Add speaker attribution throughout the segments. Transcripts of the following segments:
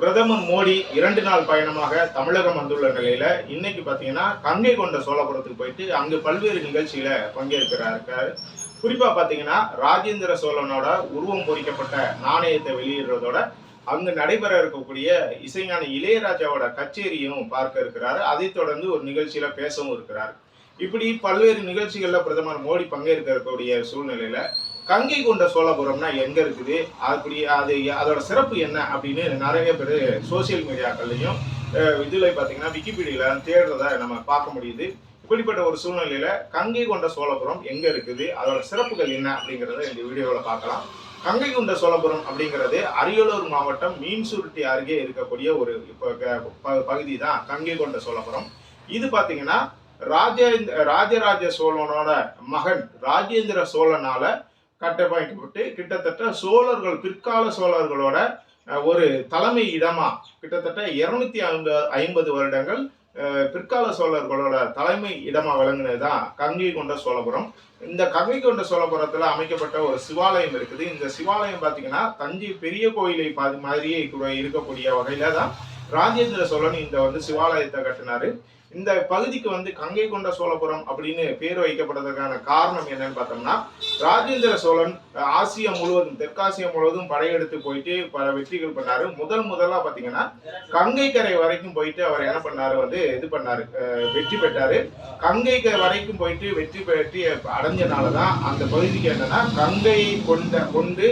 Speaker 1: பிரதமர் மோடி இரண்டு நாள் பயணமாக தமிழகம் வந்துள்ள நிலையில இன்னைக்கு பாத்தீங்கன்னா கங்கை கொண்ட சோழபுரத்துக்கு போயிட்டு அங்கு பல்வேறு நிகழ்ச்சியில பங்கேற்கிறாரு குறிப்பா பாத்தீங்கன்னா ராஜேந்திர சோழனோட உருவம் பொறிக்கப்பட்ட நாணயத்தை வெளியிடுறதோட அங்கு நடைபெற இருக்கக்கூடிய இசைஞானி இளையராஜாவோட கச்சேரியும் பார்க்க இருக்கிறாரு. அதைத் தொடர்ந்து ஒரு நிகழ்ச்சியில பேசவும் இருக்கிறார். இப்படி பல்வேறு நிகழ்ச்சிகள்ல பிரதமர் மோடி பங்கேற்க இருக்கக்கூடிய சூழ்நிலையில கங்கை கொண்ட சோழபுரம்னா எங்க இருக்குது? அப்படி அது அதோட சிறப்பு என்ன அப்படின்னு நிறைய பேர் சோசியல் மீடியாக்கள்லையும் இதில் இதுல பாத்தீங்கன்னா விக்கிபீடியில தேடுறத நம்ம பார்க்க முடியுது. இப்படிப்பட்ட ஒரு சூழ்நிலையில கங்கை கொண்ட சோழபுரம் எங்க இருக்குது? அதோட சிறப்புகள் என்ன அப்படிங்கறத இந்த வீடியோவில் பார்க்கலாம். கங்கை கொண்ட சோழபுரம் அப்படிங்கிறது அரியலூர் மாவட்டம் மீன்சுருட்டி அருகே இருக்கக்கூடிய ஒரு இப்போ ப- பகுதி தான் கங்கை கொண்ட சோழபுரம். இது பார்த்தீங்கன்னா ராஜேந்திர ராஜராஜ சோழனோட மகன் ராஜேந்திர சோழனால கட்டமைக்கப்பட்டு கிட்டத்தட்ட சோழர்கள் பிற்கால சோழர்களோட ஒரு தலைமை இடமா கிட்டத்தட்ட இருநூத்தி ஐம்பது ஐம்பது வருடங்கள் பிற்கால சோழர்களோட தலைமை இடமா விளங்கினதுதான் கங்கை கொண்ட சோழபுரம். இந்த கங்கை கொண்ட சோழபுரத்துல அமைக்கப்பட்ட ஒரு சிவாலயம் இருக்குது. இந்த சிவாலயம் பாத்தீங்கன்னா தஞ்சை பெரிய கோயிலை பாதி மாதிரியே இருக்கக்கூடிய வகையில தான் ராஜேந்திர சோழன் இந்த வந்து சிவாலயத்தை கட்டினாரு. இந்த பகுதிக்கு வந்து கங்கை கொண்ட சோழபுரம் அப்படின்னு பேர் வைக்கப்பட்டதற்கான காரணம் என்னன்னு பார்த்தோம்னா ராஜேந்திர சோழன் ஆசியா முழுவதும் தெற்காசியா முழுவதும் படையெடுத்து போயிட்டு பல வெற்றிகள் பண்ணாரு. முதல் முதலா பாத்தீங்கன்னா கங்கை கரை வரைக்கும் போயிட்டு அவர் என்ன பண்ணாரு வந்து இது பண்ணாரு வெற்றி பெற்றாரு. கங்கை கரை வரைக்கும் போயிட்டு வெற்றி பெற்றி அடைஞ்சனாலதான் அந்த பகுதிக்கு என்னன்னா கங்கை கொண்ட கொண்டு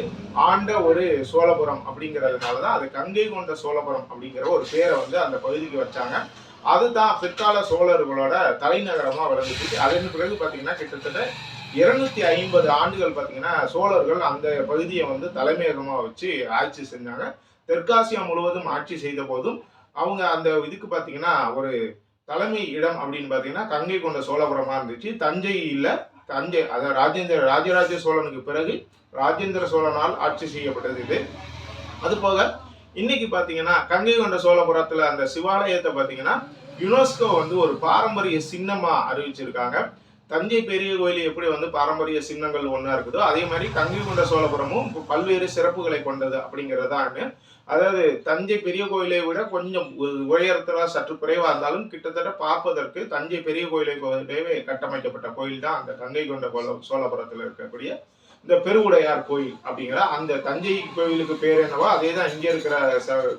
Speaker 1: ஆண்ட ஒரு சோழபுரம் அப்படிங்கிறதுனாலதான் அது கங்கை கொண்ட சோழபுரம் அப்படிங்கிற ஒரு பேரை வந்து அந்த பகுதிக்கு வச்சாங்க. அதுதான் பிற்கால சோழர்களோட தலைநகரமாக விளங்குச்சு அதன் பிறகு பார்த்தீங்கன்னா கிட்டத்தட்ட இருநூத்தி ஐம்பது ஆண்டுகள் பார்த்தீங்கன்னா சோழர்கள் அந்த பகுதியை வந்து தலைமையகமாக வச்சு ஆட்சி செஞ்சாங்க. தெற்காசியா முழுவதும் ஆட்சி செய்த போதும் அவங்க அந்த இதுக்கு பார்த்தீங்கன்னா ஒரு தலைமை இடம் அப்படின்னு பார்த்தீங்கன்னா கங்கை கொண்ட சோழபுரமாக இருந்துச்சு. தஞ்சையில் தஞ்சை அதாவது ராஜேந்திர ராஜராஜ சோழனுக்கு பிறகு ராஜேந்திர சோழனால் ஆட்சி செய்யப்பட்டது இது. அது போக இன்னைக்கு பாத்தீங்கன்னா கங்கை கொண்ட சோழபுரத்துல அந்த சிவாலயத்தை பாத்தீங்கன்னா யுனெஸ்கோ வந்து ஒரு பாரம்பரிய சின்னமா அறிவிச்சிருக்காங்க. தஞ்சை பெரிய கோயில் எப்படி வந்து பாரம்பரிய சின்னங்கள் ஒன்றா இருக்குதோ அதே மாதிரி கங்கை கொண்ட சோழபுரமும் பல்வேறு சிறப்புகளை கொண்டது அப்படிங்கிறதான்னு. அதாவது தஞ்சை பெரிய கோயிலை விட கொஞ்சம் உ- உயரத்துல சற்று குறைவா இருந்தாலும் கிட்டத்தட்ட பார்ப்பதற்கு தஞ்சை பெரிய கோயிலை போலவே கட்டமைக்கப்பட்ட கோயில் தான் அந்த கங்கை கொண்ட கோல- சோழபுரத்துல இருக்கக்கூடிய இந்த பெருவுடையார் கோயில் அப்படிங்கிற அந்த தஞ்சை கோயிலுக்கு பேர் என்னவோ அதே தான் இங்கே இருக்கிற ச-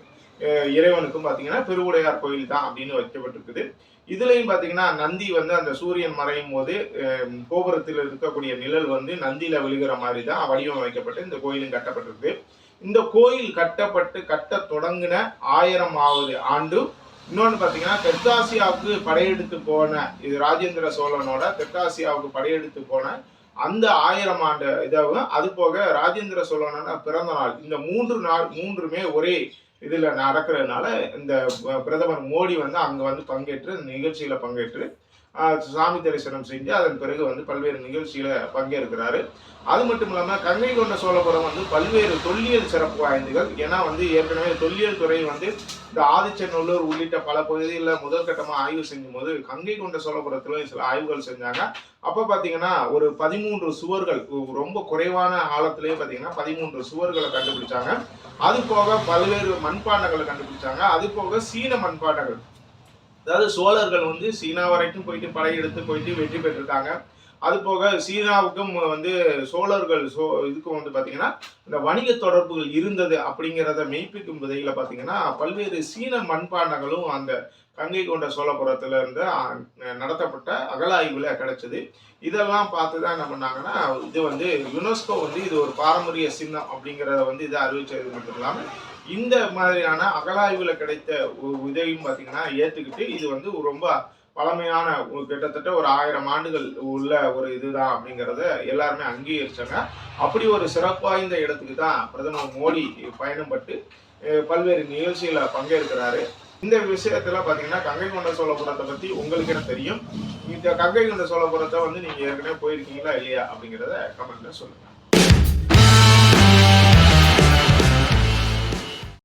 Speaker 1: இறைவனுக்கும் பார்த்தீங்கன்னா பெருவுடையார் கோயில் தான் அப்படின்னு வைக்கப்பட்டிருக்குது. இதுலயும் பார்த்தீங்கன்னா நந்தி வந்து அந்த சூரியன் மறையும் போது கோபுரத்தில் இருக்கக்கூடிய நிழல் வந்து நந்தியில விழுகிற மாதிரி தான் வடிவமைக்கப்பட்டு இந்த கோயிலும் கட்டப்பட்டிருக்கு. இந்த கோயில் கட்டப்பட்டு கட்ட தொடங்கின ஆயிரமாவது ஆண்டு இன்னொன்று பார்த்தீங்கன்னா தெற்காசியாவுக்கு படையெடுத்து போன இது ராஜேந்திர சோழனோட தெற்காசியாவுக்கு படையெடுத்து போன அந்த ஆயிரம் ஆண்டு இதாகவும் அது போக ராஜேந்திர சோழனோட பிறந்த நாள். இந்த மூன்று நாள் மூன்றுமே ஒரே இதில் நடக்கிறதுனால இந்த பிரதமர் மோடி வந்து அங்கே வந்து பங்கேற்று நிகழ்ச்சியில் பங்கேற்று சாமி தரிசனம் செஞ்சு அதன் பிறகு வந்து பல்வேறு நிகழ்ச்சியில் பங்கேற்கிறாரு. அது மட்டும் இல்லாமல் கங்கை கொண்ட சோழபுரம் வந்து பல்வேறு தொல்லியல் சிறப்பு வாய்ந்துகள். ஏன்னா வந்து ஏற்கனவே தொல்லியல் துறை வந்து இந்த ஆதிச்சநல்லூர் உள்ளிட்ட பல பகுதிகளில் முதற்கட்டமாக ஆய்வு செய்யும் போது கங்கை கொண்ட சோழபுரத்துல சில ஆய்வுகள் செஞ்சாங்க. அப்போ பார்த்தீங்கன்னா ஒரு பதிமூன்று சுவர்கள் ரொம்ப குறைவான ஆழத்திலேயே பார்த்தீங்கன்னா பதிமூன்று சுவர்களை கண்டுபிடிச்சாங்க. அது போக பல்வேறு மண்பாண்டங்களை கண்டுபிடிச்சாங்க. அது போக சீன மண்பாண்டங்கள். அதாவது சோழர்கள் வந்து சீனா வரைக்கும் போயிட்டு படையெடுத்து போயிட்டு வெற்றி பெற்றிருக்காங்க. அது போக சீனாவுக்கும் வந்து சோழர்கள் சோ இதுக்கும் வந்து பார்த்தீங்கன்னா இந்த வணிக தொடர்புகள் இருந்தது அப்படிங்கிறத மெய்ப்பிக்கும் விதையில பார்த்தீங்கன்னா பல்வேறு சீன மண்பாண்டங்களும் அந்த கங்கை கொண்ட சோழபுரத்துல இருந்து நடத்தப்பட்ட அகழாய்வுல கிடைச்சது. இதெல்லாம் பார்த்து தான் என்ன பண்ணாங்கன்னா இது வந்து யுனெஸ்கோ வந்து இது ஒரு பாரம்பரிய சின்னம் அப்படிங்கிறத வந்து இதை அறிவிச்சது மட்டும் இல்லாமல் இந்த மாதிரியான அகலாய்வில் கிடைத்த உதவியும் இதையும் பார்த்தீங்கன்னா ஏத்துக்கிட்டு இது வந்து ரொம்ப பழமையான ஒரு கிட்டத்தட்ட ஒரு ஆயிரம் ஆண்டுகள் உள்ள ஒரு இதுதான் அப்படிங்கிறத எல்லாருமே அங்கீகரிச்சாங்க. அப்படி ஒரு சிறப்பு வாய்ந்த இடத்துக்கு தான் பிரதமர் மோடி பயணம் பட்டு பல்வேறு நிகழ்ச்சிகளில் பங்கேற்கிறாரு. இந்த விஷயத்துல பாத்தீங்கன்னா கங்கை கொண்ட சோழபுரத்தை பத்தி உங்களுக்கு என்ன தெரியும்? இந்த கங்கை கொண்ட சோழபுரத்தை வந்து நீங்க ஏற்கனவே போயிருக்கீங்களா இல்லையா அப்படிங்கிறத கமெண்ட்ல சொல்லுங்க.